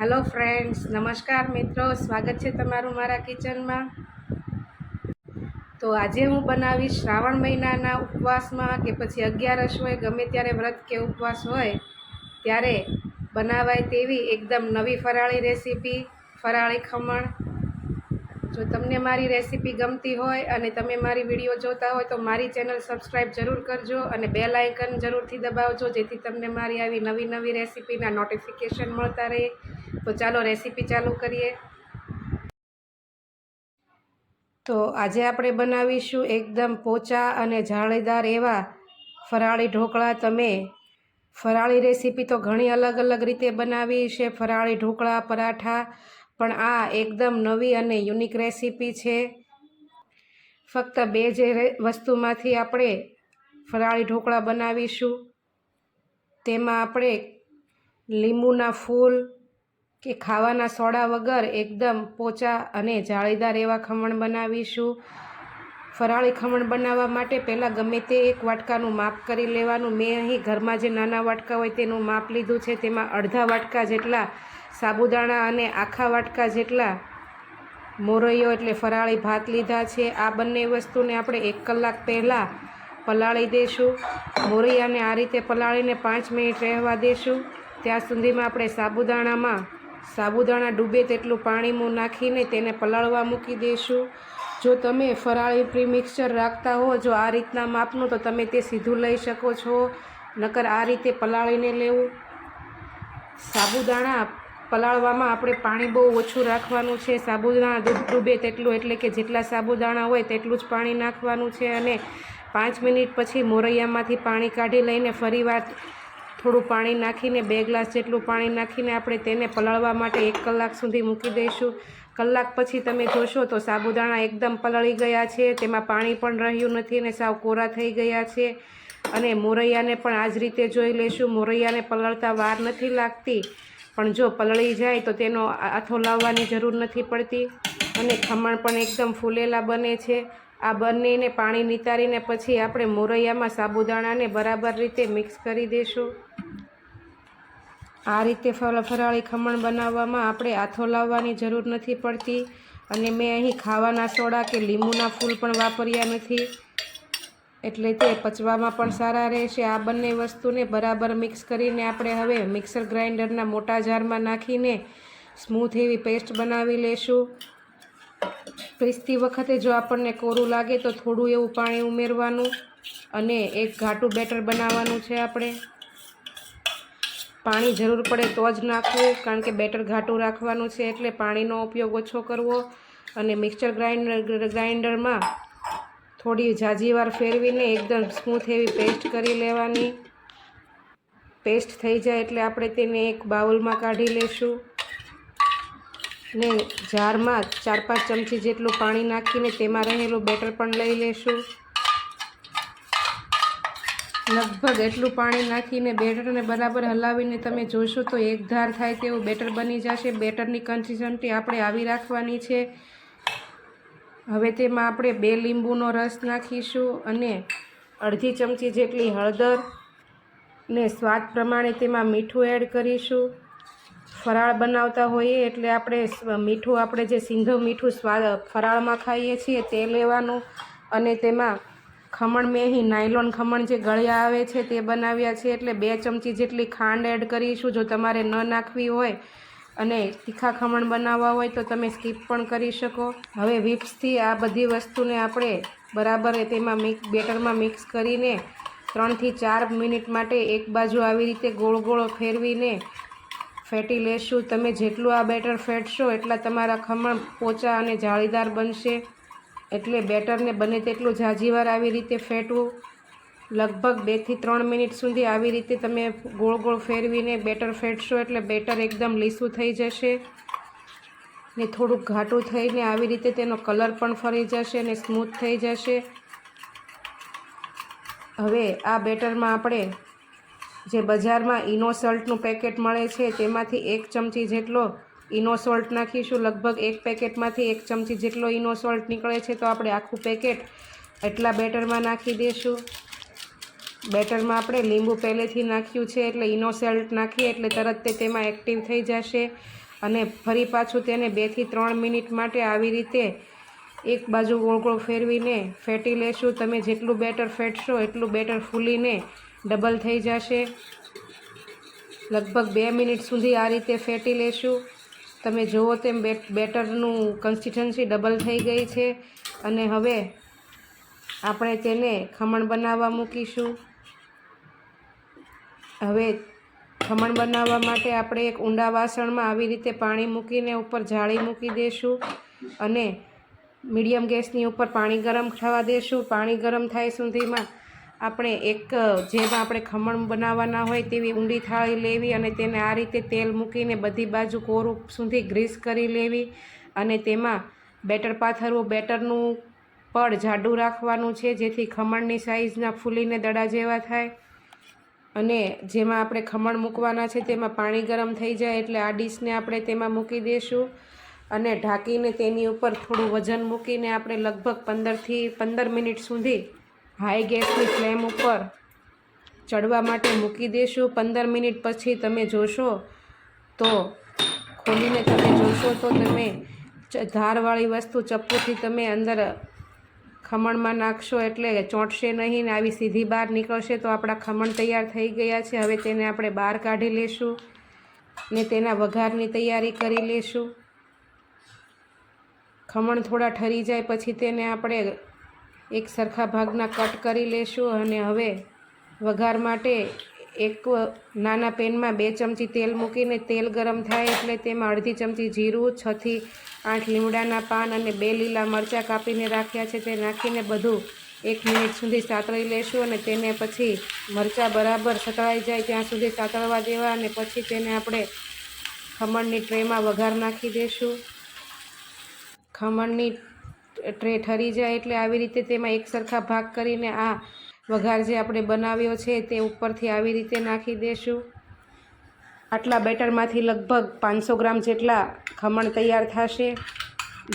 Hello friends નમસ્કાર, મિત્રો. સ્વાગત છે તમારું મારા કિચનમાં. તો આજે હું બનાવીશ શ્રાવણ મહિનાના ઉપવાસમાં કે પછી અગિયારસ હોય, ગમે ત્યારે વ્રત કે ઉપવાસ હોય, ત્યારે બનાવાય તેવી એકદમ નવી ફરાળી રેસીપી, ફરાળી ખમણ. જો તમને મારી રેસીપી ગમતી હોય અને તમે મારી વીડિયો જોતા હોય, તો મારી ચેનલ સબસ્ક્રાઈબ જરૂર કરજો અને બેલ આઇકન જરૂરથી દબાવજો, જેથી તમને મારી આવી નવી નવી રેસીપીના નોટિફિકેશન મળતા રહે. તો ચાલો રેસીપી ચાલુ કરીએ. તો આજે આપણે બનાવીશું એકદમ પોચા અને જાળીદાર એવા ફરાળી ઢોકળા. તમે ફરાળી રેસીપી તો ઘણી અલગ અલગ રીતે બનાવી છે. ફરાળી ઢોકળા, પરાઠા, પણ આ એકદમ નવી અને યુનિક રેસીપી છે. ફક્ત બે જે વસ્તુમાંથી આપણે ફરાળી ઢોકળા બનાવીશું. તેમાં આપણે લીંબુના ફૂલ કે ખાવાના સોડા વગર એકદમ પોચા અને જાળીદાર એવા ખમણ બનાવીશું. ફરાળી ખમણ બનાવવા માટે પહેલાં ગમે તે એક વાટકાનું માપ કરી લેવાનું. મેં અહીં ઘરમાં જે નાના વાટકા હોય તેનું માપ લીધું છે. તેમાં અડધા વાટકા જેટલા સાબુદાણા અને આખા વાટકા જેટલા મોરૈયો એટલે ફરાળી ભાત લીધા છે. આ બંને વસ્તુને આપણે એક કલાક પહેલાં પલાળી દઈશું મોરૈયાને આ રીતે પલાળીને પાંચ મિનિટ રહેવા દઈશું ત્યાં સુધીમાં આપણે સાબુદાણામાં સાબુદાણા ડૂબે તેટલું પાણીમાં નાખીને તેને પલાળવા મૂકી દઈશું. જો તમે ફરાળી પ્રી મિક્સચર રાખતા હો, જો આ રીતના માપનું, તો તમે તે સીધું લઈ શકો છો. નકર આ રીતે પલાળીને લેવું. સાબુદાણા પલાળવામાં આપણે પાણી બહુ ઓછું રાખવાનું છે. સાબુદાણા દૂધ ડૂબે તેટલું, એટલે કે જેટલા સાબુદાણા હોય તેટલું જ પાણી નાખવાનું છે અને પાંચ મિનિટ પછી મોરૈયામાંથી પાણી કાઢી લઈને ફરીવાર થોડું પાણી નાખીને, બે ગ્લાસ જેટલું પાણી નાખીને આપણે તેને પલાળવા માટે એક કલાક સુધી મૂકી દઈશું. કલાક પછી તમે જોશો તો સાબુદાણા એકદમ પલળી ગયા છે, તેમાં પાણી પણ રહ્યું નથી અને સાવ કોરા થઈ ગયા છે. અને મોરૈયાને પણ આ જ રીતે જોઈ લેશું, મોરૈયાને પલળતા વાર નથી લાગતી. પણ જો પલળી જાય તો તેનો આથો લાવવાની જરૂર નથી પડતી. અને ખમણ પણ એકદમ ફૂલેલા બને છે. આ બંનેને પાણી નિતારીને પછી આપણે મોરૈયામાં સાબુદાણાને બરાબર રીતે મિક્સ કરી દઈશું આ રીતે ફર ફરાળી ખમણ બનાવવામાં આપણે આથો લાવવાની જરૂર નથી પડતી અને મેં અહીં ખાવાના સોડા કે લીંબુના ફૂલ પણ વાપર્યા નથી. એટલે તે પચવામાં પણ સારા રહેશે. આ બંને વસ્તુને બરાબર મિક્સ કરીને આપણે હવે મિક્સર ગ્રાઇન્ડરના મોટા જારમાં નાખીને સ્મૂથ એવી પેસ્ટ બનાવી લેશું. પીસતી વખતે જો આપણને કોરું લાગે તો થોડું એવું પાણી ઉમેરવાનું અને એક ઘાટું બેટર બનાવવાનું છે આપણે. પાણી જરૂર પડે તો જ નાખવું, કારણ કે બેટર ઘાટું રાખવાનું છે એટલે પાણીનો ઉપયોગ ઓછો કરવો અને મિક્સર ગ્રાઇન્ડર ગ્રાઇન્ડરમાં થોડી જાજીવાર ફેરવીને એકદમ સ્મૂથ એવી પેસ્ટ કરી લેવાની. પેસ્ટ થઈ જાય એટલે આપણે તેને એક બાઉલમાં કાઢી લેશું. ને જારમાં ચાર પાંચ ચમચી જેટલું પાણી નાખીને તેમાં રહેલું બેટર પણ લઈ લેશું. લગભગ એટલું પાણી નાખીને બેટરને બરાબર હલાવીને તમે જોશો તો એક ધાર થાય તેવું બેટર બની જશે. બેટરની કન્સિસ્ટન્સી આપણે આવી રાખવાની છે. હવે તેમાં આપણે બે લીંબુનો રસ નાખીશું અને અડધી ચમચી જેટલી હળદર ને સ્વાદ પ્રમાણે તેમાં મીઠું એડ કરીશું. ફરાળ બનાવતા હોઈએ એટલે આપણે મીઠું, આપણે જે સિંધવ મીઠું સ્વાદ ફરાળમાં ખાઈએ છીએ તે લેવાનું અને તેમાં ખમણ મેં અહીં નાયલોન ખમણ જે ગળ્યા આવે છે તે બનાવ્યા છે એટલે બે ચમચી જેટલી ખાંડ એડ કરીશું. જો તમારે ન નાખવી હોય અને તીખા ખમણ બનાવવા હોય તો તમે સ્કીપ પણ કરી શકો. હવે વિપ્સથી આ બધી વસ્તુને આપણે બરાબર તેમાં મિક્સ બેટરમાં મિક્સ કરીને ત્રણથી ચાર મિનિટ માટે એક બાજુ આવી રીતે ગોળ ગોળ ફેરવીને ફેટી લેશું, તમે જેટલું આ બેટર ફેટશો એટલા તમારા ખમણ પોચા અને જાળીદાર બનશે. એટલે બેટરને બને તેટલું જાજીવાર આવી રીતે ફેટવું. લગભગ બેથી ત્રણ મિનિટ સુધી આવી રીતે તમે ગોળ ગોળ ફેરવીને બેટર ફેટશો એટલે બેટર એકદમ લીસું થઈ જશે. ને થોડુંક ઘાટું થઈને આવી રીતે તેનો કલર પણ ફરી જશે અને સ્મૂથ થઈ જશે. હવે આ બેટરમાં આપણે જે બજારમાં ઇનોસોલ્ટનું પેકેટ મળે છે, તેમાંથી એક ચમચી જેટલો ઇનોસોલ્ટ નાખીશું. લગભગ એક પેકેટમાંથી એક ચમચી જેટલો ઇનોસોલ્ટ નીકળે છે, તો આપણે આખું પેકેટ એટલા બેટરમાં નાખી દઈશું બેટરમાં આપણે લીંબુ પહેલેથી નાખ્યું છે, એટલે ઇનોસલ્ટ નાખીએ, એટલે તરત તે તેમાં એક્ટિવ થઈ જશે. અને ફરી પાછું તેને બેથી ત્રણ મિનિટ માટે આવી રીતે એક બાજુ ગોળ ગોળ ફેરવીને ફેટી લેશું. તમે જેટલું બેટર ફેટશો, એટલું બેટર ફૂલીને ડબલ થઈ જશે. લગભગ બે મિનિટ સુધી આ રીતે ફેટી લેશું. તમે જુઓ તેમ બેટ બેટરનું કન્સિસ્ટન્સી ડબલ થઈ ગઈ છે. અને હવે આપણે તેને ખમણ બનાવવા મૂકીશું. હવે ખમણ બનાવવા માટે આપણે એક ઊંડા વાસણમાં આવી રીતે પાણી મૂકીને ઉપર જાળી મૂકી દઈશું અને મીડિયમ ગેસની ઉપર પાણી ગરમ થવા દઈશું પાણી ગરમ થાય સુધીમાં આપણે એક જેમાં આપણે ખમણ બનાવવાના હોય તેવી ઊંડી થાળી લેવી અને તેને આ રીતે તેલ મૂકીને બધી બાજુ કોરું સુધી ગ્રીસ કરી લેવી અને તેમાં બેટર પાથરવું, બેટરનું પડ જાડું રાખવાનું છે, જેથી ખમણની સાઈઝના ફૂલીને દડા જેવા થાય. અને જેમાં આપણે ખમણ મૂકવાના છે તેમાં પાણી ગરમ થઈ જાય એટલે આ ડીશને આપણે તેમાં મૂકી દઈશું અને ઢાંકીને તેની ઉપર થોડું વજન મૂકીને આપણે લગભગ પંદરથી પંદર મિનિટ સુધી હાઈ ગેસની ફ્લેમ ઉપર ચડવા માટે મૂકી દઈશું પંદર મિનિટ પછી તમે જોશો તો, ખોલીને તમે જોશો તો તમે ધારવાળી વસ્તુ ચપ્પુથી તમે અંદર ખમણમાં નાખશો એટલે ચોંટશે નહીં ને આવી સીધી બહાર નીકળશે તો આપણા ખમણ તૈયાર થઈ ગયા છે. હવે તેને આપણે બહાર કાઢી લેશું ને તેના વઘારની તૈયારી કરી લેશું. ખમણ થોડા ઠરી જાય પછી તેને આપણે એક સરખા ભાગના કટ કરી લેશું અને હવે વઘાર માટે એક નાના પેનમાં બે ચમચી તેલ મૂકીને તેલ ગરમ થાય એટલે તેમાં અડધી ચમચી જીરું છથી આઠ લીમડાના પાન અને બે લીલા મરચાં કાપીને રાખ્યા છે. તે નાખીને બધું એક મિનિટ સુધી સાતળી લેશું અને તેને પછી મરચાં બરાબર સતળાઈ જાય ત્યાં સુધી સાતળવા દેવા અને પછી તેને આપણે ખમણની ટ્રેમાં વઘાર નાખી દઈશું ખમણની ટ્રે ઠરી જાય એટલે આવી રીતે તેમાં એક સરખા ભાગ કરીને આ વઘાર જે આપણે બનાવ્યો છે તે ઉપરથી આવી રીતે નાખી દઈશું આટલા બેટરમાંથી લગભગ પાંચસો ગ્રામ જેટલા ખમણ તૈયાર થશે.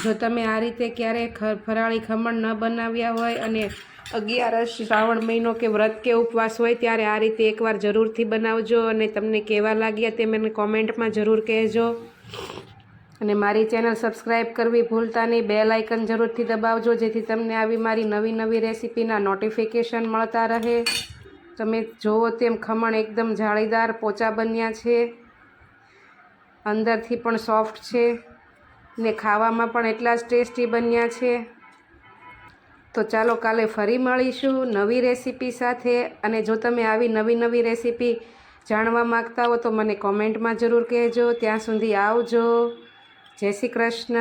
જો તમે આ રીતે ક્યારેય ફરાળી ખમણ ન બનાવ્યા હોય અને અગિયારસ શ્રાવણ મહિનો કે વ્રત કે ઉપવાસ હોય ત્યારે આ રીતે એકવાર જરૂરથી બનાવજો અને તમને કેવા લાગ્યા તે મને કોમેન્ટમાં જરૂર કહેજો. અને મારી ચેનલ સબસ્ક્રાઈબ કરવી ભૂલતા નહીં. બે લાઇકન જરૂરથી દબાવજો, જેથી તમને આવી મારી નવી નવી રેસીપીના નોટિફિકેશન મળતા રહે. તમે જુઓ તેમ ખમણ એકદમ જાળીદાર પોચા બન્યા છે. અંદરથી પણ સોફ્ટ છે ને ખાવામાં પણ એટલા જ ટેસ્ટી બન્યા છે. તો ચાલો કાલે ફરી મળીશું નવી રેસીપી સાથે. અને જો તમે આવી નવી નવી રેસીપી જાણવા માગતા હો તો મને કોમેન્ટમાં જરૂર કહેજો. ત્યાં સુધી આવજો. જય શ્રી કૃષ્ણ.